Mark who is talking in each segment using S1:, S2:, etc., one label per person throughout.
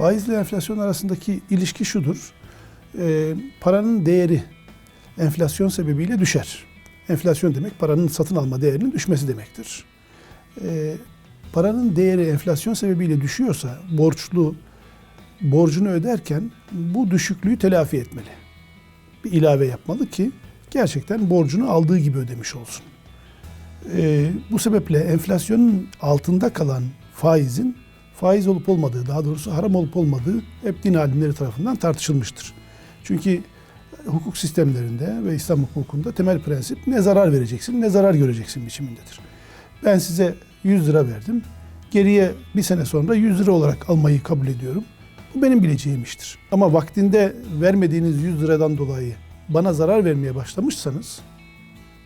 S1: Faizle enflasyon arasındaki ilişki şudur. Ee, paranın değeri enflasyon sebebiyle düşer. Enflasyon demek paranın satın alma değerinin düşmesi demektir. Ee, paranın değeri enflasyon sebebiyle düşüyorsa borçlu borcunu öderken bu düşüklüğü telafi etmeli. Bir ilave yapmalı ki gerçekten borcunu aldığı gibi ödemiş olsun. Ee, bu sebeple enflasyonun altında kalan faizin faiz olup olmadığı, daha doğrusu haram olup olmadığı hep din alimleri tarafından tartışılmıştır. Çünkü hukuk sistemlerinde ve İslam hukukunda temel prensip ne zarar vereceksin ne zarar göreceksin biçimindedir. Ben size 100 lira verdim. Geriye bir sene sonra 100 lira olarak almayı kabul ediyorum. Bu benim bileceğim iştir. Ama vaktinde vermediğiniz 100 liradan dolayı bana zarar vermeye başlamışsanız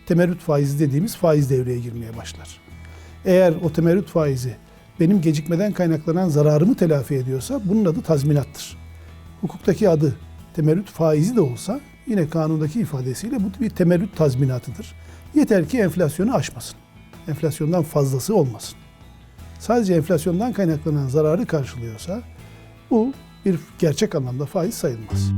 S1: temerrüt faizi dediğimiz faiz devreye girmeye başlar. Eğer o temerrüt faizi benim gecikmeden kaynaklanan zararımı telafi ediyorsa bunun adı tazminattır. Hukuktaki adı temerrüt faizi de olsa yine kanundaki ifadesiyle bu bir temerrüt tazminatıdır. Yeter ki enflasyonu aşmasın. Enflasyondan fazlası olmasın. Sadece enflasyondan kaynaklanan zararı karşılıyorsa bu bir gerçek anlamda faiz sayılmaz.